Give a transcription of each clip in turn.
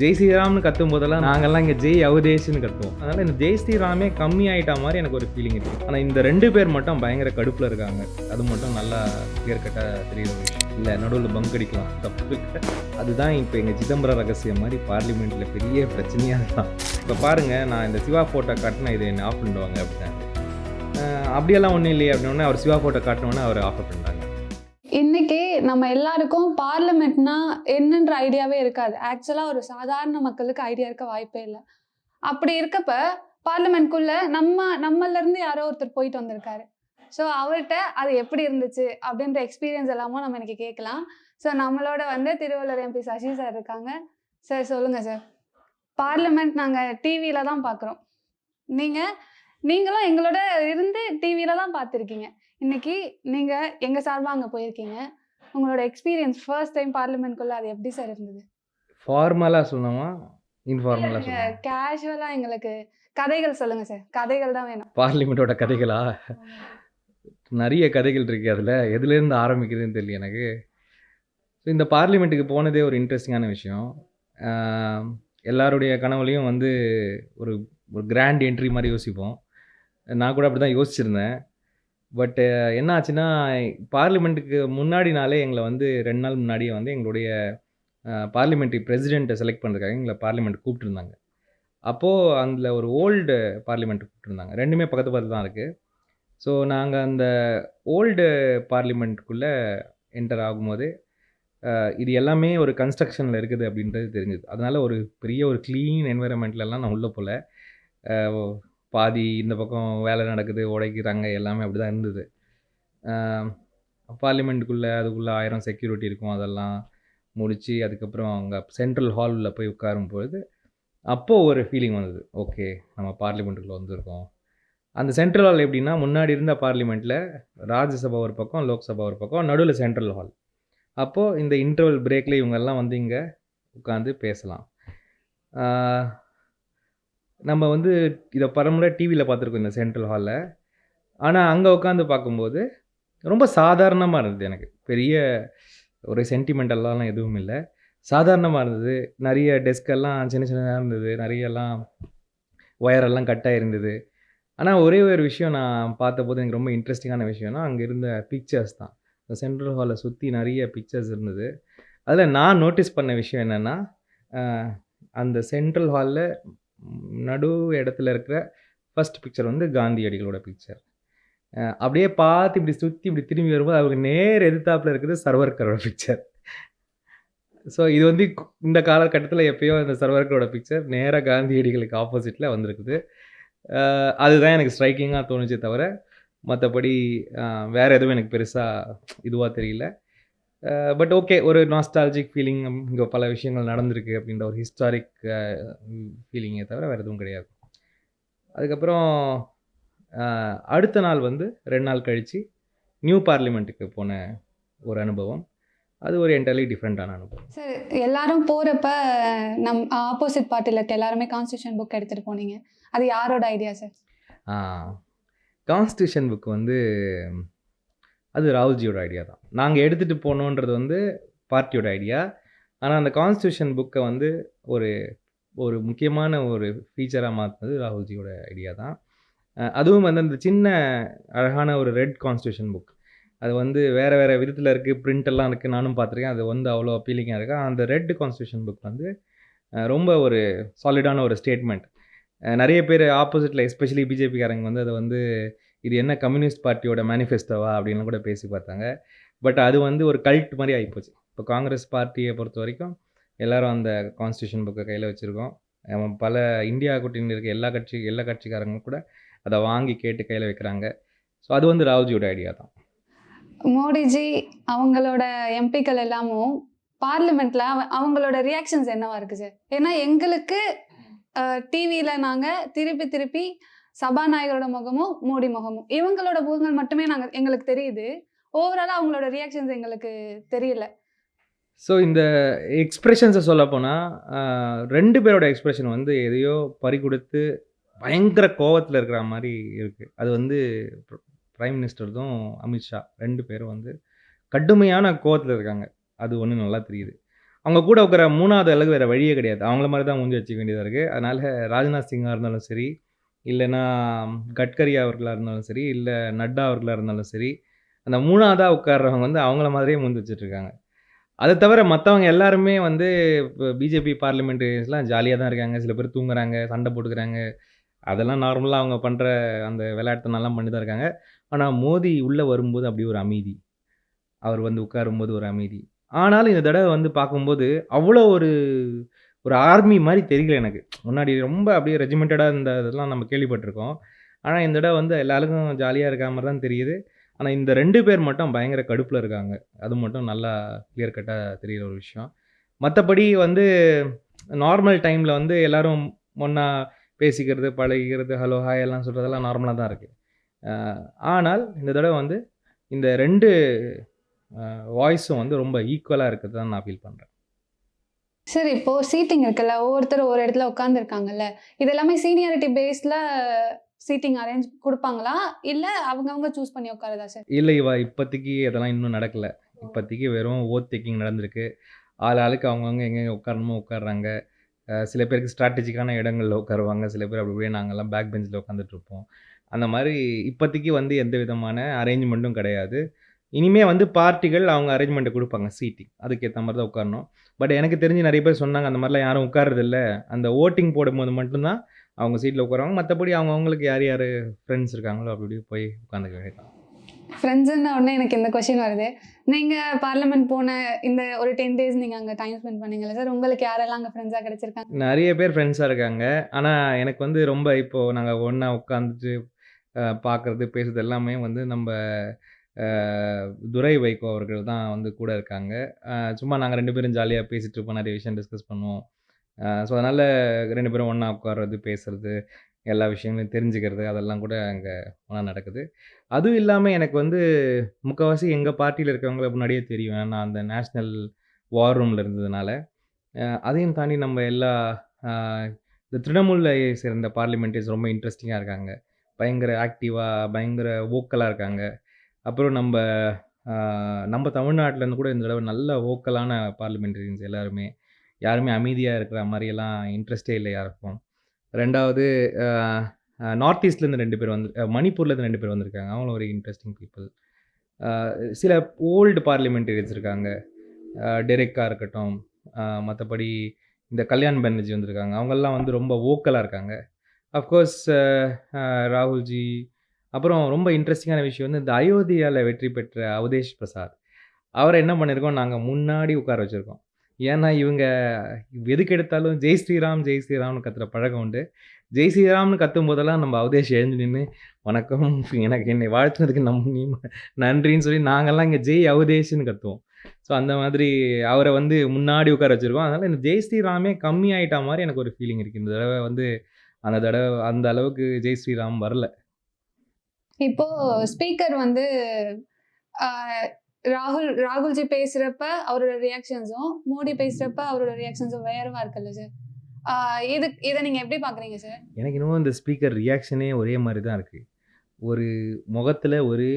ஜெய் ஸ்ரீராம்னு கத்தும் போதெல்லாம் நாங்கெல்லாம் இங்கே ஜெய் அவதேஷ்னு கத்துவோம். அதனால் இந்த ஜெய் ஸ்ரீராமே கம்மி ஆயிட்டா மாதிரி எனக்கு ஒரு ஃபீலிங் இருக்கு. ஆனால் இந்த ரெண்டு பேர் மட்டும் பயங்கர கடுப்பில் இருக்காங்க. அது மட்டும் நல்லா கிளியர் தெரியுது இல்லை நடுவில் பங்க் அடிக்கலாம். தப்பு அதுதான் இப்போ எங்கள் சிதம்பரம் ரகசியம் மாதிரி பார்லிமெண்ட்டில் பெரிய பிரச்சனையாக இருக்கலாம் இப்போ பாருங்கள் நான் இந்த சிவா ஃபோட்டோ காட்டினா இது என்ன ஆஃப் பண்ணுவாங்க அப்படின்னாரு அப்படியெல்லாம் ஒன்றும் இல்லையே அப்படின்னோடனே அவர் சிவா ஃபோட்டோ காட்டினோன்னே அவர் ஆஃப் பண்ணிட்டாங்க இன்னைக்கு நம்ம எல்லாருக்கும் பார்லிமெண்ட்னா என்னன்ற ஐடியாவே இருக்காது. ஆக்சுவலா ஒரு சாதாரண மக்களுக்கு ஐடியா இருக்க வாய்ப்பே இல்லை. அப்படி இருக்கப்ப பார்லிமெண்ட்குள்ள நம்ம நம்மள இருந்து யாரோ ஒருத்தர் போயிட்டு வந்திருக்காரு. ஸோ அவர்கிட்ட அது எப்படி இருந்துச்சு அப்படின்ற எக்ஸ்பீரியன்ஸ் எல்லாமும் நம்ம இன்னைக்கு கேட்கலாம். ஸோ நம்மளோட வந்து திருவள்ளூர் எம்பி சசி சார் இருக்காங்க. சார் சொல்லுங்க சார் பார்லிமெண்ட் நாங்கள் டிவியில தான் பார்க்குறோம் நீங்கள் நீங்களும் எங்களோட இருந்து டிவியில தான் பார்த்துருக்கீங்க இன்னைக்கு நீங்க எங்க சார்பா அங்க போயிருக்கீங்க. உங்களோட எக்ஸ்பீரியன்ஸ் ஃபர்ஸ்ட் டைம் பார்லிமெண்ட்குள்ள அது எப்படி சார் இருந்தது? ஃபார்மலாக சொல்லணுமா? இன்ஃபார்மலாக சொல்லணுமா? கேஷுவலா எங்களுக்கு கதைகள் சொல்லுங்க சார் கதைகள் தான் வேணும். பார்லிமெண்ட்டோட கதைகளா? நிறைய கதைகள் இருக்கு அதில். எதுலேருந்து ஆரம்பிக்குதுன்னு தெரியல எனக்கு. ஸோ இந்த பார்லிமெண்ட்டுக்கு போனதே ஒரு இன்ட்ரெஸ்டிங்கான விஷயம். எல்லாருடைய கனவுலையும் வந்து ஒரு ஒரு கிராண்ட் என்ட்ரி மாதிரி யோசிப்போம். நான் கூட அப்படி தான் யோசிச்சிருந்தேன். பட்டு என்ன ஆச்சுன்னா பார்லிமெண்ட்டுக்கு முன்னாடி நாளே எங்களை வந்து ரெண்டு நாள் முன்னாடியே வந்து எங்களுடைய பார்லிமெண்ட்ரி பிரசிடெண்ட்டை செலக்ட் பண்ணுறதுக்காக எங்களை பார்லிமெண்ட் கூப்பிட்டுருந்தாங்க. அப்போது அதில் ஒரு ஓல்டு பார்லிமெண்ட் கூப்பிட்டுருந்தாங்க. ரெண்டுமே பக்கத்து பக்கத்து தான் இருக்குது ஸோ நாங்கள் அந்த ஓல்டு பார்லிமெண்ட்டுக்குள்ளே என்டர் ஆகும்போது இது எல்லாமே ஒரு கன்ஸ்ட்ரக்ஷனில் இருக்குது அப்படின்றது தெரிஞ்சுது. அதனால் ஒரு பெரிய ஒரு க்ளீன் என்விரான்மெண்ட்லலாம் நான் உள்ளே போகல பாதி இந்த பக்கம் வேலை நடக்குது உடைக்கிறாங்க எல்லாமே அப்படி தான் இருந்தது பார்லிமெண்ட்டுக்குள்ளே அதுக்குள்ளே ஆயிரம் செக்யூரிட்டி இருக்கும் அதெல்லாம் முடித்து அதுக்கப்புறம் அங்கே சென்ட்ரல் ஹாலில் போய் உட்காரும் பொழுது அப்போது ஒரு ஃபீலிங் வந்தது. ஓகே நம்ம பார்லிமெண்ட்டுக்குள்ளே வந்திருக்கோம். அந்த சென்ட்ரல் ஹால் எப்படின்னா முன்னாடி இருந்த பார்லிமெண்ட்டில் ராஜ்யசபா ஒரு பக்கம் லோக்சபா ஒரு பக்கம் நடுவில் சென்ட்ரல் ஹால் அப்போது இந்த இன்டர்வல் பிரேக்கில் இவங்கெல்லாம் வந்து இங்கே உட்காந்து பேசலாம். நம்ம வந்து இதை பரம்பரை டிவியில் பார்த்துருக்கோம் இந்த சென்ட்ரல் ஹாலில் ஆனால் அங்கே உட்காந்து பார்க்கும்போது ரொம்ப சாதாரணமாக இருந்தது எனக்கு. பெரிய ஒரு சென்டிமெண்டல்லாம் எதுவும் இல்லை. சாதாரணமாக இருந்தது. நிறைய டெஸ்கெல்லாம் சின்ன சின்னதாக இருந்தது. நிறையெல்லாம் ஒயரெல்லாம் கட்டாக இருந்தது ஆனால் ஒரே ஒரு விஷயம் நான் பார்த்தபோது எனக்கு ரொம்ப இன்ட்ரெஸ்டிங்கான விஷயம்னா அங்கே இருந்த பிக்சர்ஸ் தான். இந்த சென்ட்ரல் ஹாலை சுற்றி நிறைய பிக்சர்ஸ் இருந்தது. அதில் நான் நோட்டீஸ் பண்ண விஷயம் என்னென்னா அந்த சென்ட்ரல் ஹாலில் நடு இடத்துல இருக்கிற ஃபர்ஸ்ட் பிக்சர் வந்து காந்தியடிகளோட பிக்சர் அப்படியே பார்த்து இப்படி சுற்றி இப்படி திரும்பி வரும்போது அவருக்கு நேர் எதிர்த்தாப்பில் இருக்குது சர்வர்கரோட பிக்சர் ஸோ இது வந்து இந்த காலகட்டத்தில் எப்பயோ இந்த சர்வர்கரோட பிக்சர் நேராக காந்தியடிகளுக்கு ஆப்போசிட்டில் வந்திருக்குது. அதுதான் எனக்கு ஸ்ட்ரைக்கிங்காக தோணுச்சே தவிர மற்றபடி வேறு எதுவும் எனக்கு பெருசாக இதுவாக தெரியல. பட் ஓகே ஒரு நாஸ்டாலஜிக் ஃபீலிங் இங்கே பல விஷயங்கள் நடந்திருக்கு அப்படின்ற ஒரு ஹிஸ்டாரிக் ஃபீலிங்கே தவிர வேறு எதுவும் கிடையாது. அதுக்கப்புறம் அடுத்த நாள் வந்து ரெண்டு நாள் கழித்து நியூ பார்லிமெண்ட்டுக்கு போன ஒரு அனுபவம். அது ஒரு என்டர்லி டிஃப்ரெண்ட்டான அனுபவம். சார் எல்லாரும் போறப்ப நம் ஆப்போசிட் பார்ட்டில இருக்க எல்லாருமே கான்ஸ்டியூஷன் புக் எடுத்துட்டு போனீங்க. அது யாரோட ஐடியா சார்? கான்ஸ்டியூஷன் புக் வந்து அது ராகுல்ஜியோட ஐடியா தான். நாங்கள் எடுத்துகிட்டு போகணுன்றது வந்து பார்ட்டியோட ஐடியா ஆனால் அந்த கான்ஸ்டியூஷன் புக்கை வந்து ஒரு ஒரு முக்கியமான ஒரு ஃபீச்சராக மாற்றினது ராகுல்ஜியோட ஐடியா தான். அதுவும் வந்து அந்த சின்ன அழகான ஒரு ரெட் கான்ஸ்டியூஷன் புக் அது வந்து வேறு வேறு விதத்தில் இருக்குது பிரிண்டெல்லாம் இருக்குது நானும் பார்த்துருக்கேன். அது வந்து அவ்வளோ அப்பீலிங்காக இருக்குது அந்த ரெட் கான்ஸ்டியூஷன் புக் வந்து ரொம்ப ஒரு சாலிடான ஒரு ஸ்டேட்மெண்ட் நிறைய பேர் ஆப்போசிட்டில் எஸ்பெஷலி பிஜேபிக்காரங்க வந்து அதை வந்து இது என்ன கம்யூனிஸ்ட் பார்ட்டியோட மேனிஃபெஸ்டோவா அப்படின்னு கூட பேசி பார்த்தாங்க. பட் அது வந்து ஒரு கல்ட் மாதிரி ஆகிப்போச்சு இப்போ காங்கிரஸ் பார்ட்டியை பொறுத்த வரைக்கும் எல்லோரும் அந்த கான்ஸ்டியூஷன் புக்கை கையில் வச்சுருக்கோம். பல இந்தியா கூட்டணி இருக்க எல்லா கட்சி எல்லா கட்சிக்காரங்களும் கூட அதை வாங்கி கேட்டு கையில் வைக்கிறாங்க. ஸோ அது வந்து ராவ்ஜியோட ஐடியா தான். மோடிஜி அவங்களோட எம்பிக்கள் எல்லாமும் பார்லிமெண்ட்ல அவங்களோட ரியாக்ஷன்ஸ் என்னவா இருக்கு சார் ஏன்னா எங்களுக்கு டிவியில நாங்கள் திருப்பி திருப்பி சபாநாயகரோட முகமும் மோடி முகமும் இவங்களோட முகங்கள் மட்டுமே நாங்கள் எங்களுக்கு தெரியுது. ஓவராலாக அவங்களோட ரியாக்ஷன்ஸ் எங்களுக்கு தெரியல. ஸோ இந்த எக்ஸ்ப்ரெஷன்ஸை சொல்ல போனால் ரெண்டு பேரோட எக்ஸ்பிரஷன் வந்து எதையோ பறி கொடுத்து பயங்கர கோவத்தில் இருக்கிற மாதிரி இருக்குது அது வந்து ப்ரைம் மினிஸ்டர்தும் அமித்ஷா ரெண்டு பேரும் வந்து கடுமையான கோவத்தில் இருக்காங்க. அது ஒன்று நல்லா தெரியுது. அவங்க கூட இருக்கிற மூணாவது அளவுக்கு வேறு வழியே கிடையாது. அவங்கள மாதிரி தான் முடிஞ்சு வச்சுக்க வேண்டியதாக இருக்குது அதனால் ராஜ்நாத் சிங்காக இருந்தாலும் சரி இல்லைன்னா கட்கரி அவர்களாக இருந்தாலும் சரி இல்லை நட்டா அவர்களாக இருந்தாலும் சரி அந்த மூணாவதாக உட்கார்றவங்க வந்து அவங்கள மாதிரியே முந்து வச்சுட்ருக்காங்க. அதை தவிர மற்றவங்க எல்லாருமே வந்து இப்போ பிஜேபி பார்லிமெண்ட்ரிஸ்லாம் ஜாலியாக தான் இருக்காங்க. சில பேர் தூங்குறாங்க சண்டை போட்டுக்கிறாங்க. அதெல்லாம் நார்மலாக அவங்க பண்ணுற அந்த விளையாட்டுனெல்லாம் பண்ணி தான் இருக்காங்க. ஆனால் மோடி உள்ளே வரும்போது அப்படி ஒரு அமைதி. அவர் வந்து உட்காரும்போது ஒரு அமைதி. ஆனாலும் இந்த தடவை வந்து பார்க்கும்போது அவ்வளோ ஒரு ஒரு ஆர்மி மாதிரி தெரியல எனக்கு. முன்னாடி ரொம்ப அப்படியே ரெஜிமெண்டடாக இருந்த இதெல்லாம் நம்ம கேள்விப்பட்டிருக்கோம். ஆனால் இந்த தடவை வந்து எல்லாருக்கும் ஜாலியாக இருக்க மாதிரி தான் தெரியுது. ஆனால் இந்த ரெண்டு பேர் மட்டும் பயங்கர கடுப்பில் இருக்காங்க. அது மட்டும் நல்லா கிளியர் கட்டாக தெரிகிற ஒரு விஷயம். மற்றபடி வந்து நார்மல் டைமில் வந்து எல்லோரும் ஒன்றா பேசிக்கிறது பழகிக்கிறது ஹலோ ஹாய் எல்லாம் சொல்கிறதெல்லாம் நார்மலாக தான் இருக்குது ஆனால் இந்த தடவை வந்து இந்த ரெண்டு வாய்ஸும் வந்து ரொம்ப ஈக்குவலாக இருக்கிறது தான் நான் ஃபீல் பண்ணுறேன் சார் இப்போ சீட்டிங் இருக்குல்ல ஒவ்வொருத்தர் ஒரு இடத்துல உட்காந்துருக்காங்கல்ல இது எல்லாமே சீனியாரிட்டி பேஸ்ல சீட்டிங் அரேஞ்ச் கொடுப்பாங்களா? இல்ல அவங்கவங்க சூஸ் பண்ணி உட்காரதா சார் இல்லை இவா இப்போதைக்கு அதெல்லாம் இன்னும் நடக்கலை. இப்போதைக்கு வெறும் ஓத் டேக்கிங் நடந்திருக்கு. ஆள் ஆளுக்கு அவங்கவுங்க எங்கெங்கே உட்காரணுமோ உட்காடுறாங்க சில பேருக்கு ஸ்ட்ராட்டஜிக்கான இடங்களில் உட்காருவாங்க. சில பேர் அப்படி அப்படியே நாங்கள்லாம் பேக் பெஞ்சில் உட்காந்துட்டு இருப்போம். அந்த மாதிரி இப்போதைக்கு வந்து எந்த விதமான அரேஞ்ச்மெண்ட்டும் கிடையாது. இனிமே வந்து பார்ட்டிகள் அவங்க அரேஞ்ச்மெண்ட்டை கொடுப்பாங்க சீட்டிங் அதுக்கேற்ற மாதிரி தான் உட்காரணும். பட் எனக்கு தெரிஞ்சு நிறைய பேர் சொன்னாங்க அந்த மாதிரிலாம் யாரும் உட்கார்றதில்ல அந்த ஓட்டிங் போடும்போது மட்டும்தான் அவங்க சீட்டில் உட்காருவாங்க. மற்றபடி அவங்க அவங்களுக்கு யார் யார் ஃப்ரெண்ட்ஸ் இருக்காங்களோ அப்படி போய் உட்காந்துக்க வேண்டியதான் ஃப்ரெண்ட்ஸ்ன்னு உடனே எனக்கு இந்த கொஷின் வருது. நீங்க பார்லிமெண்ட் போன இந்த ஒரு டென் டேஸ் நீங்க அங்க டைம் ஸ்பெண்ட் பண்ணீங்கல்ல சார் உங்களுக்கு யாரெல்லாம் அங்க ஃப்ரெண்ட்ஸா கிடைச்சிருக்காங்க? நிறைய பேர் ஃப்ரெண்ட்ஸாக இருக்காங்க. ஆனால் எனக்கு வந்து ரொம்ப இப்போது நாங்கள் ஒன்றா உட்காந்துட்டு பார்க்குறது பேசுறது எல்லாமே வந்து நம்ம துரை வைகோ அவர்கள் தான் வந்து கூட இருக்காங்க. சும்மா நாங்கள் ரெண்டு பேரும் ஜாலியாக பேசிகிட்டு இருப்போம் நிறைய விஷயம் டிஸ்கஸ் பண்ணுவோம். ஸோ அதனால் ரெண்டு பேரும் ஒன்றா உட்கார்றது பேசுறது எல்லா விஷயங்களையும் தெரிஞ்சுக்கிறது அதெல்லாம் கூட அங்கே ஒன்றா நடக்குது. அதுவும் இல்லாமல் எனக்கு வந்து முக்கால்வாசி எங்கள் பார்ட்டியில் இருக்கவங்கள முன்னாடியே தெரியும். ஏன்னா நான் அந்த நேஷ்னல் வார் ரூமில் இருந்ததுனால. அதையும் தாண்டி நம்ம எல்லா இந்த திரிணாமுல்லை சேர்ந்த பார்லிமெண்டரிஸ் ரொம்ப இன்ட்ரெஸ்டிங்காக இருக்காங்க. பயங்கர ஆக்டிவாக பயங்கர ஓக்கலாக இருக்காங்க. அப்புறம் நம்ம நம்ம தமிழ்நாட்டிலேருந்து கூட இந்த தடவை நல்ல ஓக்கலான பார்லிமெண்டரியன்ஸ் எல்லாருமே யாருமே அமைதியாக இருக்கிற மாதிரியெல்லாம் இன்ட்ரெஸ்டே இல்லை யாருக்கும். ரெண்டாவது நார்த் ஈஸ்ட்லேருந்து ரெண்டு பேர் வந்து மணிப்பூர்லேருந்து ரெண்டு பேர் வந்திருக்காங்க. அவங்களும் ஒரு இன்ட்ரெஸ்டிங் பீப்புள் சில ஓல்டு பார்லிமெண்டரியன்ஸ் இருக்காங்க. டெரெக்கா இருக்கட்டும் மற்றபடி இந்த கல்யாண் பானர்ஜி வந்திருக்காங்க. அவங்கெல்லாம் வந்து ரொம்ப ஓக்கலாக இருக்காங்க. அஃப்கோர்ஸ் ராகுல்ஜி அப்புறம் ரொம்ப இன்ட்ரெஸ்டிங்கான விஷயம் வந்து இந்த அயோத்தியாவில் வெற்றி பெற்ற அவதேஷ் பிரசாத். அவரை என்ன பண்ணியிருக்கோம் நாங்கள் முன்னாடி உட்கார வச்சுருக்கோம். ஏன்னா இவங்க எதுக்கு எடுத்தாலும் ஜெய் ஸ்ரீராம் ஜெய் ஸ்ரீராம்னு கத்துற பழக்கம் உண்டு. ஜெய் ஸ்ரீராம்னு கத்தும் போதெல்லாம் நம்ம அவதேஷ் எழுந்து நின்று வணக்கம் எனக்கு என்னை வாழ்த்துனதுக்கு நம் நீ நன்றின்னு சொல்லி நாங்கள்லாம் இங்கே ஜெய் அவதேஷ்னு கத்துவோம். ஸோ அந்த மாதிரி அவரை வந்து முன்னாடி உட்கார வச்சுருக்கோம். அதனால் இந்த ஜெய் ஸ்ரீராமே கம்மி ஆகிட்ட மாதிரி எனக்கு ஒரு ஃபீலிங் இருக்குது இந்த தடவை வந்து அந்த தடவை அந்த அளவுக்கு ஜெய் ஸ்ரீராம் வரல. இப்போ ஸ்பீக்கர் வந்து ராகுல் ராகுல்ஜி பேசுறப்ப அவரோட ரியாக்ஷன்ஸும் மோடி பேசுறப்ப அவரோட ரியாக்ஷன்ஸும் வேறவா இருக்குல்ல சார் இது இதை நீங்க எப்படி பாக்குறீங்க சார் எனக்கு இன்னமும் இந்த ஸ்பீக்கர் ரியாக்ஷனே ஒரே மாதிரி தான் இருக்குது ஒரு முகத்தில் ஒரு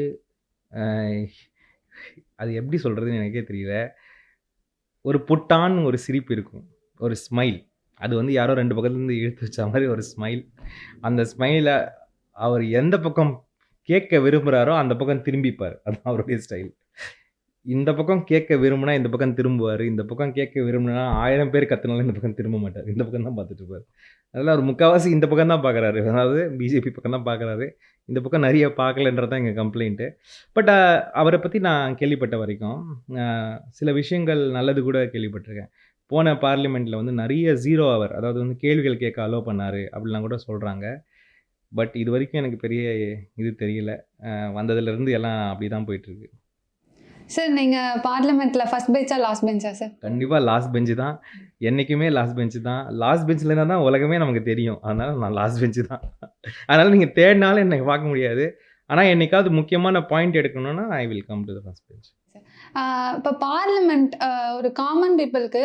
அது எப்படி சொல்கிறதுன்னு எனக்கே தெரியல. ஒரு புட்டான் ஒரு சிரிப்பு இருக்கும். ஒரு ஸ்மைல் அது வந்து யாரோ ரெண்டு பக்கத்துலேருந்து இழுத்து வச்ச மாதிரி ஒரு ஸ்மைல் அந்த ஸ்மைலை அவர் எந்த பக்கம் கேட்க விரும்புகிறாரோ அந்த பக்கம் திரும்பிப்பார். அதுதான் அவருடைய ஸ்டைல் இந்த பக்கம் கேட்க விரும்புனா இந்த பக்கம் திரும்புவார். இந்த பக்கம் கேட்க விரும்புனா ஆயிரம் பேர் கத்துனாலும் இந்த பக்கம் திரும்ப மாட்டார். இந்த பக்கம் தான் பார்த்துட்டு இருப்பார். அதனால் அவர் முக்கால்வாசி இந்த பக்கம் தான் பார்க்குறாரு. அதாவது பிஜேபி பக்கம் தான் பார்க்குறாரு. இந்த பக்கம் நிறைய பார்க்கலன்றது தான் எங்கள் கம்ப்ளைண்ட்டு பட் அவரை பற்றி நான் கேள்விப்பட்ட வரைக்கும் சில விஷயங்கள் நல்லது கூட கேள்விப்பட்டிருக்கேன். போன பார்லிமெண்ட்டில் வந்து நிறைய ஜீரோ அவர் அதாவது வந்து கேள்விகள் கேட்க அலோவ் பண்ணார் அப்படிலாம் கூட சொல்கிறாங்க பட் இது வரைக்கும் எனக்கு பெரிய இது தெரியல. வந்ததுலேருந்து எல்லாம் அப்படி தான் போயிட்டுருக்கு. சார் நீங்க பார்லிமெண்ட்ல ஃபர்ஸ்ட் பெஞ்சா லாஸ்ட் பெஞ்சா சார் கண்டிப்பாக லாஸ்ட் பெஞ்சு தான். என்றைக்குமே லாஸ்ட் பெஞ்சு தான். லாஸ்ட் பெஞ்சில் இருந்தால் தான் உலகமே நமக்கு தெரியும். அதனால் நான் லாஸ்ட் பெஞ்சு தான். அதனால் நீங்கள் தேடினாலும் என்னை பார்க்க முடியாது. ஆனால் என்னைக்காவது முக்கியமான பாயிண்ட் எடுக்கணும்னா I will come to the first bench இப்போ பார்லிமெண்ட் ஒரு காமன் பீப்புளுக்கு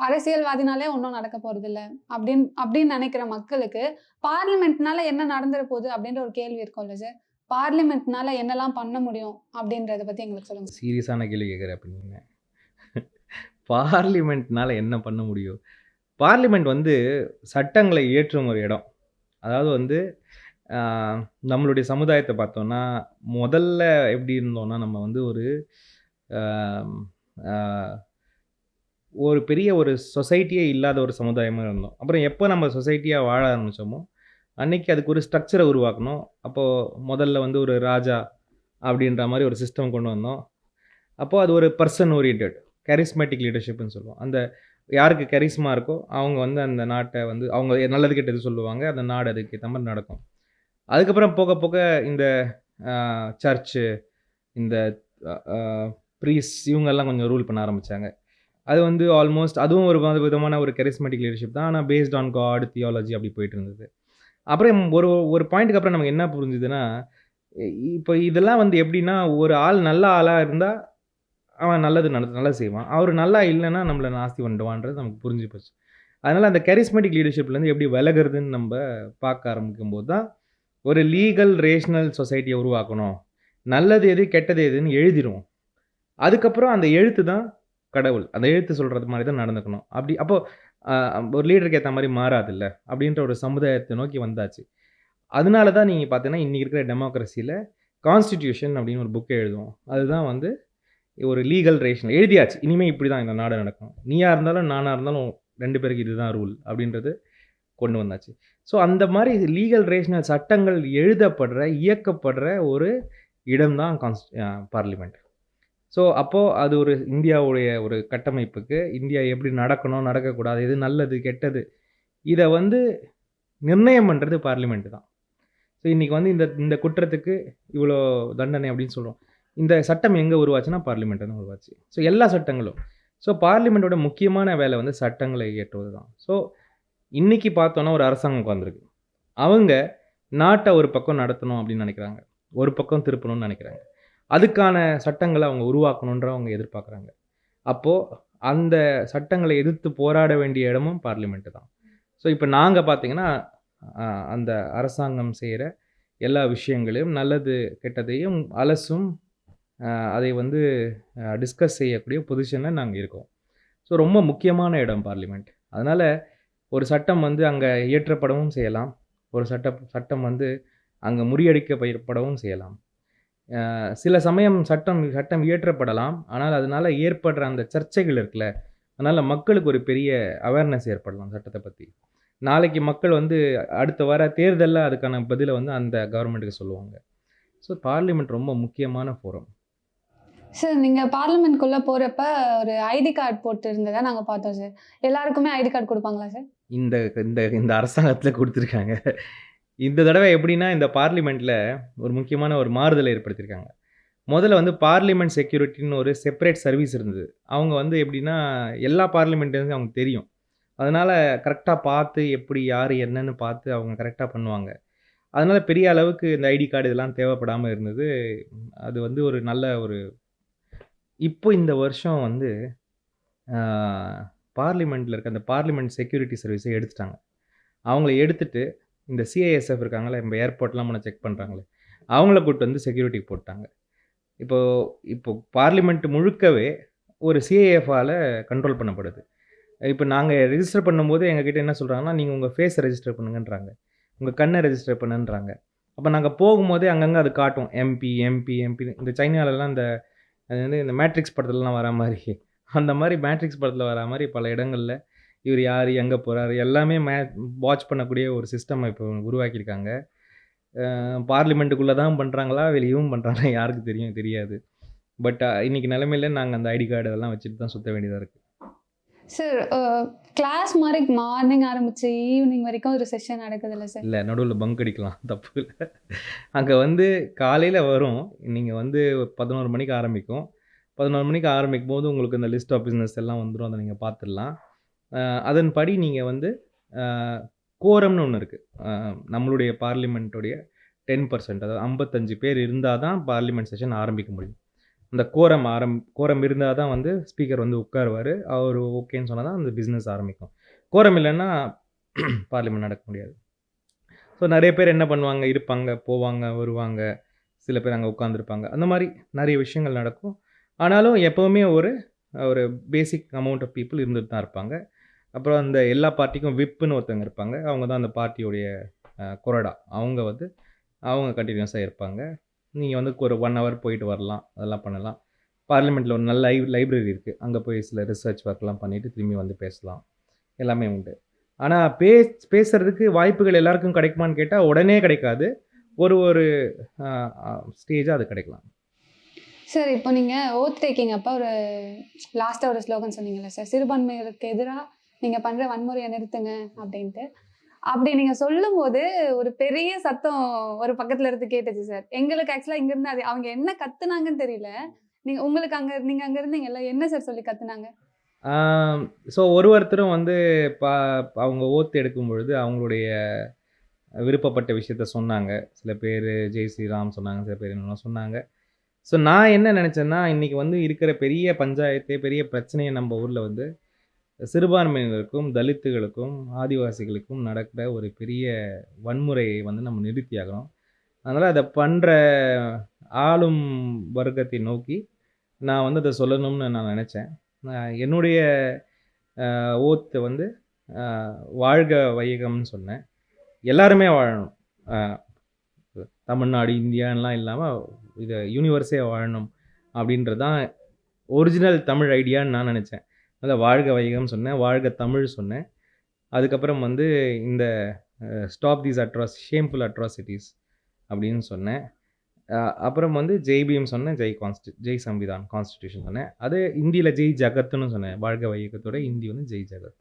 அரசியல்வாதினாலே ஒன்றும் நடக்க போறது இல்லை அப்படின்னு அப்படின்னு நினைக்கிற மக்களுக்கு பார்லிமெண்ட்னால என்ன நடந்துட போகுது அப்படின்ற ஒரு கேள்வி இருக்கும்ல சார் பார்லிமெண்ட்னால என்னெல்லாம் பண்ண முடியும் அப்படின்றத பத்தி எங்களுக்கு சொல்லுங்க சீரியஸான கேள்வி கேட்குற அப்படின்னு பார்லிமெண்ட்னால என்ன பண்ண முடியும்? பார்லிமெண்ட் வந்து சட்டங்களை இயற்றும் ஒரு இடம். அதாவது வந்து நம்மளுடைய சமுதாயத்தை பார்த்தோன்னா முதல்ல எப்படி இருந்தோம்னா, நம்ம வந்து ஒரு ஒரு பெரிய ஒரு சொசைட்டியே இல்லாத ஒரு சமுதாயமாக இருந்தோம். அப்புறம் எப்போ நம்ம சொசைட்டியாக வாழ ஆரம்பித்தோமோ அன்றைக்கி அதுக்கு ஒரு ஸ்ட்ரக்சரை உருவாக்கணும். அப்போது முதல்ல வந்து ஒரு ராஜா அப்படின்ற மாதிரி ஒரு சிஸ்டம் கொண்டு வந்தோம். அப்போது அது ஒரு பர்சன் ஓரியன்ட் கரிஸ்மேட்டிக் லீடர்ஷிப்னு சொல்லுவோம். அந்த யாருக்கு கரிஸ்மா இருக்கோ, அவங்க வந்து அந்த நாட்டை வந்து அவங்க நல்லது கெட்டது சொல்லுவாங்க. அந்த நாடு அதுக்கு ஏற்ற மாதிரி நடக்கும். அதுக்கப்புறம் போக போக இந்த சர்ச்சு, இந்த ப்ரீஸ் இவங்கெல்லாம் கொஞ்சம் ரூல் பண்ண ஆரம்பித்தாங்க அது வந்து ஆல்மோஸ்ட் அதுவும் ஒரு விதமான ஒரு கெரிஸ்மெட்டிக் லீடர்ஷிப் தான். ஆனால் பேஸ்ட் ஆன் காட், தியாலஜி அப்படி போயிட்டு இருந்தது. அப்புறம் ஒரு ஒரு பாயிண்ட்க்கு அப்புறம் நமக்கு என்ன புரிஞ்சுதுன்னா, இப்போ இதெல்லாம் வந்து எப்படின்னா, ஒரு ஆள் நல்ல ஆளாக இருந்தால் அவன் நல்லது நல்லது நல்லா செய்வான். அவர் நல்லா இல்லைன்னா நம்மளை நாஸ்தி பண்ணிடுவான்றது நமக்கு புரிஞ்சு போச்சு. அதனால் அந்த கரிஸ்மேட்டிக் லீடர்ஷிப்லேருந்து எப்படி விலகிறதுன்னு நம்ம பார்க்க ஆரம்பிக்கும்போது தான், ஒரு லீகல், ரேஷனல் சொசைட்டியை உருவாக்கணும். நல்லது எது, கெட்டது எதுன்னு எழுதிருவோம். அதுக்கப்புறம் அந்த எழுத்து தான் கடவுள். அந்த எழுத்து சொல்கிறது மாதிரி தான் நடந்துக்கணும். அப்படி அப்போது ஒரு லீடருக்கு ஏற்ற மாதிரி மாறாது மாறாதுல்ல. அப்படின்ற ஒரு சமுதாயத்தை நோக்கி வந்தாச்சு. அதனால தான் நீங்கள் பார்த்தீங்கன்னா, இன்றைக்கி இருக்கிற டெமோக்ரஸியில் கான்ஸ்டிடியூஷன் அப்படின்னு ஒரு புக்கை எழுதுவோம். அதுதான் வந்து ஒரு லீகல், ரேஷன் எழுதியாச்சு. இனிமே இப்படி தான் இந்த நாடு நடக்கும். நீயாக இருந்தாலும், நானா இருந்தாலும் ரெண்டு பேருக்கு இதுதான் ரூல் அப்படின்றது கொண்டு வந்தாச்சு. ஸோ அந்த மாதிரி லீகல், ரேஷனல் சட்டங்கள் எழுதப்படுற, இயக்கப்படுற ஒரு இடம் தான் பார்லிமெண்ட். ஸோ அப்போது அது ஒரு இந்தியாவுடைய ஒரு கட்டமைப்புக்கு, இந்தியா எப்படி நடக்கணும், நடக்கக்கூடாது, எது நல்லது, கெட்டது இதை வந்து நிர்ணயம் பண்ணுறது பார்லிமெண்ட்டு தான். ஸோ இன்றைக்கி வந்து இந்த இந்த குற்றத்துக்கு இவ்வளோ தண்டனை அப்படின்னு சொல்கிறோம் இந்த சட்டம் எங்கே உருவாச்சுன்னா, பார்லிமெண்ட்ல தான் உருவாச்சு. ஸோ எல்லா சட்டங்களும். ஸோ பார்லிமெண்ட்டோட முக்கியமான வேலை வந்து சட்டங்களை இயற்றுவது தான். ஸோ இன்றைக்கி பார்த்தோன்னா ஒரு அரசாங்கம் உட்காந்துருக்கு அவங்க நாட்டை ஒரு பக்கம் நடத்தணும் அப்படின்னு நினைக்கிறாங்க ஒரு பக்கம் திருப்பணும்னு நினைக்கிறாங்க அதுக்கான சட்டங்களை அவங்க உருவாக்கணுன்ற அவங்க எதிர்பார்க்குறாங்க. அப்போது அந்த சட்டங்களை எதிர்த்து போராட வேண்டிய இடமும் பார்லிமெண்ட்டு தான். ஸோ இப்போ நாங்கள் பார்த்தீங்கன்னா, அந்த அரசாங்கம் செய்கிற எல்லா விஷயங்களையும், நல்லது கெட்டதையும் அலசும், அதை வந்து டிஸ்கஸ் செய்யக்கூடிய பொசிஷனில் நாங்கள் இருக்கோம். ஸோ ரொம்ப முக்கியமான இடம் பார்லிமெண்ட். அதனால் ஒரு சட்டம் வந்து அங்கே இயற்றப்படவும் செய்யலாம். ஒரு சட்டம் சட்டம் வந்து அங்க முறியடிக்கப்படவும் செய்யலாம். சில சமயம் சட்டம் சட்டம் இயற்றப்படலாம். ஆனால் அதனால ஏற்படுற அந்த சர்ச்சைகள் இருக்குல்ல, அதனால மக்களுக்கு ஒரு பெரிய அவேர்னஸ் ஏற்படலாம் சட்டத்த பத்தி. நாளைக்கு மக்கள் வந்து அடுத்த வர தேர்தல்ல அதுக்கான பதில வந்து அந்த கவர்மெண்ட்டுக்கு சொல்லுவாங்க. ஸோ பார்லிமெண்ட் ரொம்ப முக்கியமான ஃபோரம். சார் நீங்க பார்லிமெண்ட்குள்ள போறப்ப ஒரு ஐடி கார்டு போட்டு இருந்ததா நாங்க பார்த்தோம் சார். எல்லாருக்குமே ஐடி கார்டு குடுப்பாங்களா சார்? இந்த இந்த இந்த அரசாங்கத்தில குடுத்துருக்காங்க. இந்த தடவை எப்படின்னா, இந்த பார்லிமெண்ட்டில் ஒரு முக்கியமான ஒரு மாறுதலை ஏற்படுத்தியிருக்காங்க. முதல்ல வந்து பார்லிமெண்ட் செக்யூரிட்டின்னு ஒரு செப்பரேட் சர்வீஸ் இருந்தது. அவங்க வந்து எப்படின்னா, எல்லா பார்லிமெண்ட்லேருந்து அவங்களுக்கு தெரியும். அதனால் கரெக்டாக பார்த்து எப்படி, யார் என்னன்னு பார்த்து அவங்க கரெக்டாக பண்ணுவாங்க. அதனால் பெரிய அளவுக்கு இந்த ஐடி கார்டு இதெல்லாம் தேவைப்படாமல் இருந்தது. அது வந்து ஒரு நல்ல ஒரு இப்போ இந்த வருஷம் வந்து பார்லிமெண்ட்டில் இருக்க அந்த பார்லிமெண்ட் செக்யூரிட்டி சர்வீஸை எடுத்துட்டாங்க. அவங்கள எடுத்துட்டு இந்த சிஐஎஸ்எஃப் இருக்காங்கல்ல, நம்ம ஏர்போர்ட்லாம் போனா செக் பண்ணுறாங்களே அவங்கள கூட்டு வந்து செக்யூரிட்டி போட்டாங்க. இப்போது இப்போ பார்லிமெண்ட் முழுக்கவே ஒரு சிஐஎஃப்பால கண்ட்ரோல் பண்ணப்படுது. இப்போ நாங்கள் ரெஜிஸ்டர் பண்ணும்போது எங்ககிட்ட என்ன சொல்கிறாங்கன்னா நீங்கள் உங்கள் ஃபேஸ் ரெஜிஸ்டர் பண்ணுங்கன்றாங்க. உங்கள் கண்ணை ரெஜிஸ்டர் பண்ணுன்றாங்க. அப்போ நாங்கள் போகும்போதே அங்கங்கே அது காட்டும். எம்பி, எம்பி, எம்பி இந்த சைனாலெலாம் இந்த அது வந்து இந்த மேட்ரிக்ஸ் படத்துலலாம் வர மாதிரி அந்த மாதிரி மேட்ரிக்ஸ் படத்தில் வர மாதிரி பல இடங்களில் இவரு யாரு, எங்க போறாரு எல்லாமே மே வாட்ச் பண்ணக்கூடிய ஒரு சிஸ்டம் இப்போ உருவாக்கியிருக்காங்க. பார்லிமெண்ட்டுக்குள்ள தான் பண்றாங்களா, வெளியவும் பண்றாங்களா யாருக்கு தெரியும் தெரியாது. பட் இன்னைக்கு நிலைமையில நாங்க அந்த ஐடி கார்டு அதெல்லாம் வச்சுட்டு தான் சுத்த வேண்டியதா இருக்கு. சார் கிளாஸ் மாரி மார்னிங் ஆரம்பிச்சு ஈவினிங் வரைக்கும் ஒரு செஷன் நடக்குதுல்ல சார்? இல்ல நடுவுல பங்க் அடிக்கலாம். தப்பு இல்ல. அங்க வந்து காலையில வரும். நீங்க வந்து 11 மணிக்கு ஆரம்பிக்கும். 11 மணிக்கு ஆரம்பிக்கும்போது உங்களுக்கு இந்த லிஸ்ட் ஆஃப் பிசினஸ் எல்லாம் வந்துரும். அத நீங்க பார்த்துடலாம். அதன்படி நீங்கள் வந்து கோரம்னு ஒன்று இருக்குது நம்மளுடைய பார்லிமெண்ட்டுடைய 10% அதாவது 55 பேர் இருந்தால் தான் பார்லிமெண்ட் செஷன் ஆரம்பிக்க முடியும். அந்த கோரம் ஆரம் கோரம் இருந்தால் தான் வந்து ஸ்பீக்கர் வந்து உட்காருவாரு. அவர் ஓகேன்னு சொன்னால் தான் அந்த பிஸ்னஸ் ஆரம்பிக்கும். கோரம் இல்லைன்னா பார்லிமெண்ட் நடக்க முடியாது. ஸோ நிறைய பேர் என்ன பண்ணுவாங்க, இருப்பாங்க, போவாங்க, வருவாங்க. சில பேர் அங்கே உட்காந்துருப்பாங்க அந்த மாதிரி நிறைய விஷயங்கள் நடக்கும். ஆனாலும் எப்போவுமே ஒரு ஒரு பேசிக் அமௌண்ட் ஆஃப் பீப்புள் இருந்துட்டு தான் இருப்பாங்க அப்புறம் அந்த எல்லா பார்ட்டிக்கும் விப்புன்னு ஒருத்தவங்க இருப்பாங்க. அவங்க தான் அந்த பார்ட்டியோடைய அஹ், கொறடா. அவங்க வந்து அவங்க கண்டினியூஸாக இருப்பாங்க. நீங்கள் வந்து ஒரு ஒன் ஹவர் போயிட்டு வரலாம். அதெல்லாம் பண்ணலாம். பார்லிமெண்ட்டில் ஒரு நல்ல லை லைப்ரரி இருக்குது அங்கே போய் சில ரிசர்ச் ஒர்க்லாம் பண்ணிவிட்டு திரும்பி வந்து பேசலாம். எல்லாமே உண்டு. ஆனால் பேஸ் பேசுகிறதுக்கு வாய்ப்புகள் எல்லாருக்கும் கிடைக்குமான்னு கேட்டால் உடனே கிடைக்காது. ஒரு ஒரு ஸ்டேஜாக அது கிடைக்கலாம். சார் இப்போ நீங்கள் ஓத் டேக்கிங் அப்போ ஒரு லாஸ்ட்டாக ஒரு ஸ்லோகன் சொன்னீங்கல்ல சார்? சிறுபான்மையருக்கு எதிராக நீங்கள் பண்ணுற வன்முறையை நிறுத்துங்க அப்படின்ட்டு. அப்படி நீங்கள் சொல்லும்போது ஒரு பெரிய சத்தம் ஒரு பக்கத்தில் இருந்து கேட்டுச்சு சார். எங்களுக்கு ஆக்சுவலாக இங்கேருந்து அது அவங்க என்ன கத்துனாங்கன்னு தெரியல. நீங்கள் உங்களுக்கு அங்கே நீங்கள் அங்கே இருந்தீங்கல்ல என்ன சார் சொல்லி கத்துனாங்க? ஸோ ஒரு ஒருத்தரும் வந்து பா அவங்க ஓத்து எடுக்கும் பொழுது அவங்களுடைய விருப்பப்பட்ட விஷயத்த சொன்னாங்க. சில பேர் ஜெய் ஸ்ரீராம் சொன்னாங்க சில பேர் என்னென்ன சொன்னாங்க. ஸோ நான் என்ன நினச்சேன்னா இன்றைக்கி வந்து இருக்கிற பெரிய பஞ்சாயத்து பெரிய பிரச்சனையை நம்ம ஊரில் வந்து சிறுபான்மையினருக்கும் தலித்துகளுக்கும் ஆதிவாசிகளுக்கும் நடக்கிற ஒரு பெரிய வன்முறையை வந்து நம்ம நிறுத்தியாகணும். அதனால் அதை பண்ணுற ஆளும் வர்க்கத்தை நோக்கி நான் வந்து அதை சொல்லணும்னு நான் நினச்சேன். என்னுடைய ஓத்து வந்து வாழ்க வையகம்னு சொன்னேன். எல்லாருமே வாழணும். தமிழ்நாடு இந்தியான்லாம் இல்லாமல் இதை யூனிவர்ஸே வாழணும் அப்படின்றது தான் ஒரிஜினல் தமிழ் ஐடியான்னு நான் நினச்சேன். அதில் வாழ்க வைகம் சொன்னேன் வாழ்க தமிழ் சொன்னேன். அதுக்கப்புறம் வந்து இந்த stop these atros shameful atrocities அப்படின்னு சொன்னேன். அப்புறம் வந்து ஜெய் பீம் சொன்னேன் ஜெய் கான்ஸ்டி ஜெய் சம்விதான் கான்ஸ்டிடியூஷன் சொன்னேன். அது ஹிந்தியில் ஜெய் ஜகத்துன்னு சொன்னேன் வாழ்க வையகத்தோட இந்தி வந்து ஜெய் ஜகத்.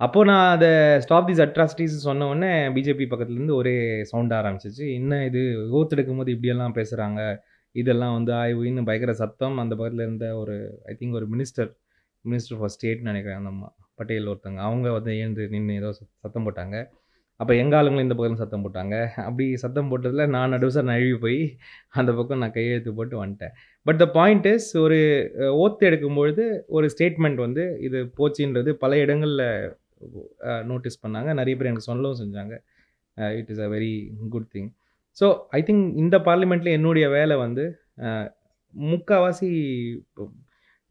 அப்போது நான் அதை ஸ்டாப் தீஸ் அட்ராசிட்டிஸ் சொன்ன உடனே பிஜேபி பக்கத்துலேருந்து ஒரே சவுண்ட் ஆரம்பிச்சிச்சு. என்ன இது ஓத்தெடுக்கும் போது இப்படியெல்லாம் பேசுகிறாங்க இதெல்லாம் வந்து ஆய்வுன்னு பயங்கர சத்தம். அந்த பக்கத்தில் இருந்த ஒரு ஐ திங்க் ஒரு மினிஸ்டர் மினிஸ்டர் ஃபார் ஸ்டேட்னு நினைக்கிறேன் அந்த அம்மா பட்டேல் ஒருத்தங்க அவங்க வந்து எழுந்து நின்று ஏதோ சத்தம் போட்டாங்க. அப்போ எங்கள் ஆளுங்களும் இந்த பக்கம் சத்தம் போட்டாங்க. அப்படி சத்தம் போட்டதில் நான் நடுவசாக நழுவி போய் அந்த பக்கம் நான் கையெழுத்து போட்டு வந்துட்டேன். பட் த பாயிண்ட் இஸ் ஒரு ஓத்து எடுக்கும்பொழுது ஒரு ஸ்டேட்மெண்ட் வந்து இது போச்சுன்றது பல இடங்களில் நோட்டீஸ் பண்ணாங்க. நிறைய பேர் எனக்கு சொல்லவும் செஞ்சாங்க. It is a very good thing so I think இந்த பார்லிமெண்ட்டில் என்னுடைய வேலை வந்து முக்கால்வாசி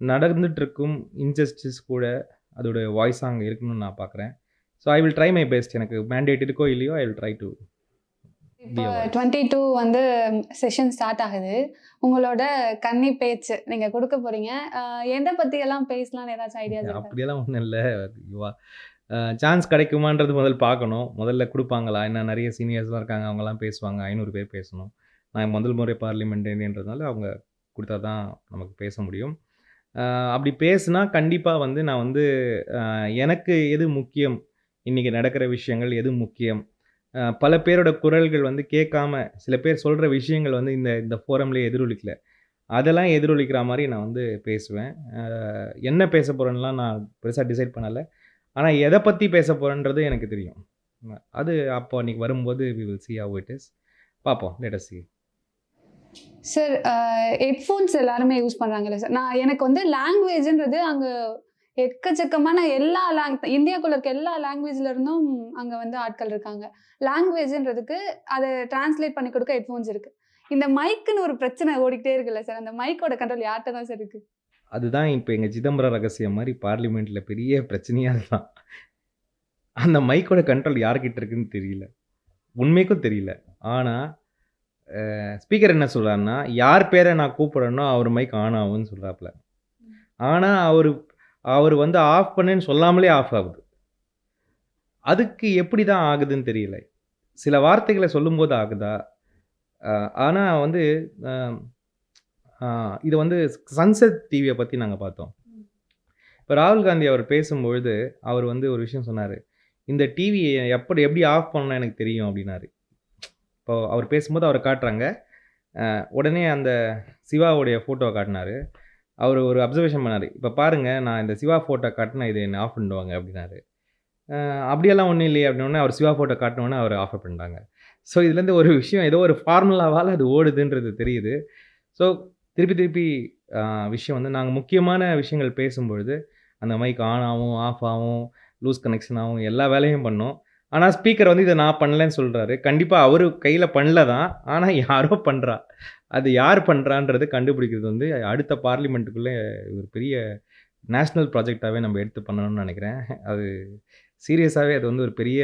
முக்காவாசி நடந்துட்டு இருக்கும் இன்ஜஸ்டிஸ் கூட அதோட வாய்ஸ் அங்கே இருக்கணும்னு நான் பார்க்குறேன் so I will try my best எனக்கு மேண்டேட் இருக்கோ இல்லையோ ஐ வில் ட்ரை டு இப்போ டுவெண்ட்டி டூ வந்து செஷன் ஸ்டார்ட் ஆகுது. உங்களோட கன்னி பேச்சு நீங்கள் கொடுக்க எதை பத்தி எல்லாம் பேசலாம்னு ஏதாச்சும் இருக்கா? அப்படியெல்லாம் ஒன்றும் இல்லை. யுவா சான்ஸ் கிடைக்குமான்றது முதல்ல பார்க்கணும். முதல்ல கொடுப்பாங்களா? என்ன நிறைய சீனியர்ஸ்லாம் இருக்காங்க அவங்கெல்லாம் பேசுவாங்க. ஐநூறு பேர் பேசணும். நான் முதல் முறை பார்லிமெண்ட்ன்றதுனால அவங்க கொடுத்தா தான் நமக்கு பேச முடியும். அப்படி பேசுனா கண்டிப்பாக வந்து நான் வந்து எனக்கு எது முக்கியம்? இன்றைக்கி நடக்கிற விஷயங்கள் எது முக்கியம்? பல பேரோட குரல்கள் வந்து கேட்காம சில பேர் சொல்கிற விஷயங்கள் வந்து இந்த இந்த ஃபோரம்லேயே எதிரொலிக்கல. அதெல்லாம் எதிரொலிக்கிற மாதிரி நான் வந்து பேசுவேன். என்ன பேச போகிறேன்லாம் நான் பெருசாக டிசைட் பண்ணலை. ஆனால் எதை பற்றி பேச போகிறேன்றது எனக்கு தெரியும். அது அப்போ அன்றைக்கி வரும்போது we will see how it is பார்ப்போம். Latest see sir headphones uh, எல்லாருமே யூஸ் பண்ணுறாங்கல்ல சார் நான் எனக்கு வந்து லாங்குவேஜ்ன்றது அங்கே எக்கச்சக்கமான எல்லா லாங் இந்தியாக்குள்ள இருக்க எல்லா லாங்குவேஜ்ல இருந்தும் அங்கே வந்து ஆட்கள் இருக்காங்க. லாங்குவேஜ்ன்றதுக்கு அதை டிரான்ஸ்லேட் பண்ணி கொடுக்க ஹெட்ஃபோன்ஸ் இருக்கு. இந்த மைக்குன்னு ஒரு பிரச்சனை ஓடிக்கிட்டே இருக்குல்ல சார் அந்த மைக்கோட கண்ட்ரோல் யார்கிட்ட தான் சார் இருக்கு? அதுதான் இப்போ எங்கள் சிதம்பரம் ரகசியம் மாதிரி பார்லிமெண்ட்டில் பெரிய பிரச்சனையாக தான் அந்த மைக்கோட கண்ட்ரோல் யார்கிட்ட இருக்குன்னு தெரியல. உண்மைக்கும் தெரியல. ஆனால் ஸ்பீக்கர் என்ன சொல்கிறாருன்னா யார் பேரை நான் கூப்பிடணும் அவர் மைக் ஆன் ஆகும்னு சொல்கிறாப்புல ஆனால் அவர் அவர் வந்து ஆஃப் பண்ணுன்னு சொல்லாமலே ஆஃப் ஆகுது. அதுக்கு எப்படி தான் ஆகுதுன்னு தெரியல. சில வார்த்தைகளை சொல்லும்போது ஆகுதா? ஆனால் வந்து இது வந்து சன்செட் டிவியை பற்றி நாங்கள் பார்த்தோம். இப்போ ராகுல் காந்தி அவர் பேசும்பொழுது அவர் வந்து ஒரு விஷயம் சொன்னார். இந்த டிவியை எப்படி எப்படி ஆஃப் பண்ணணும் எனக்கு தெரியும் அப்படின்னாரு. இப்போ அவர் பேசும்போது அவரை காட்டுறாங்க. உடனே அந்த சிவாவுடைய ஃபோட்டோவை காட்டினார். அவர் ஒரு அப்சர்வேஷன் பண்ணார். இப்போ பாருங்கள் நான் இந்த சிவா ஃபோட்டோ காட்டினா இது என்ன ஆஃப் பண்ணுவாங்க? அப்படின்னாரு. அப்படியெல்லாம் ஒன்றும் இல்லையே அப்படின்னோடனே அவர் சிவா ஃபோட்டோ காட்டினோடனே அவர் ஆஃப் பண்ணிட்டாங்க. ஸோ இதுலேருந்து ஒரு விஷயம் ஏதோ ஒரு ஃபார்முலாவால் அது ஓடுதுன்றது தெரியுது. ஸோ திருப்பி திருப்பி விஷயம் வந்து நாங்கள் முக்கியமான விஷயங்கள் பேசும்பொழுது அந்த மைக் ஆன் ஆகும் ஆஃப் ஆகும் லூஸ் கனெக்ஷன் ஆகும் எல்லா வேலையும் பண்ணோம். ஆனால் ஸ்பீக்கர் வந்து இதை நான் பண்ணலன்னு சொல்கிறாரு கண்டிப்பாக அவர் கையில் பண்ணல தான் ஆனால் யாரோ பண்ணுறா அது யார் பண்ணுறான்றது கண்டுபிடிக்கிறது வந்து அடுத்த பார்லிமெண்ட்டுக்குள்ளே ஒரு பெரிய நேஷ்னல் ப்ராஜெக்டாகவே நம்ம எடுத்து பண்ணணும்னு நினைக்கிறேன். அது சீரியஸாகவே அது வந்து ஒரு பெரிய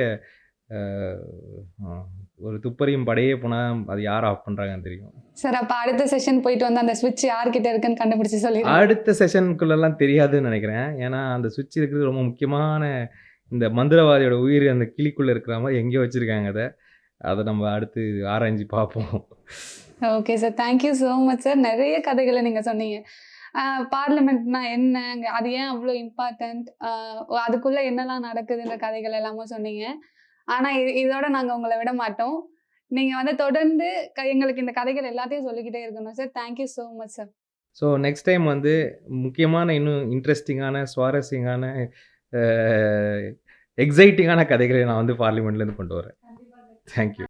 ஒரு துப்பறியும் படையே போனால் அது யார் ஆஃப் பண்ணுறாங்கன்னு தெரியும். சார் அப்ப அடுத்த செஷன் போயிட்டு வந்து அந்த ஸ்விட்ச் யார்கிட்ட இருக்குன்னு கண்டுபிடிச்சு சொல்லிடுங்க. அடுத்த செஷனுக்குள்ளெல்லாம் தெரியாதுன்னு நினைக்கிறேன். ஏன்னா அந்த சுவிட்ச் இருக்கிறது ரொம்ப முக்கியமான இந்த மந்திரவாதியோட உயிர் அந்த கிளிக்குள்ளே இருக்கிற மாதிரி எங்கேயோ வச்சுருக்காங்க அதை. அதை நம்ம அடுத்து ஆராய்ஞ்சு பார்ப்போம். Okay sir thank you so much sir நிறைய கதைகளை நீங்கள் சொன்னீங்க. பார்லிமெண்ட்னா என்ன? அது ஏன் அவ்வளோ இம்பார்ட்டண்ட் அதுக்குள்ளே என்னெல்லாம் நடக்குதுன்ற கதைகள் எல்லாமே சொன்னீங்க. ஆனால் இதோட நாங்கள் உங்களை விட மாட்டோம். நீங்கள் வந்து தொடர்ந்து எங்களுக்கு இந்த கதைகள் எல்லாத்தையும் சொல்லிக்கிட்டே இருக்கணும் sir thank you so much sir so next time வந்து முக்கியமான இன்னும் இன்ட்ரெஸ்டிங்கான சுவாரஸ்யமான எக்ஸைட்டிங்கான கதைகளை நான் வந்து பார்லிமெண்ட்லேருந்து கொண்டு வரேன். தேங்க்யூ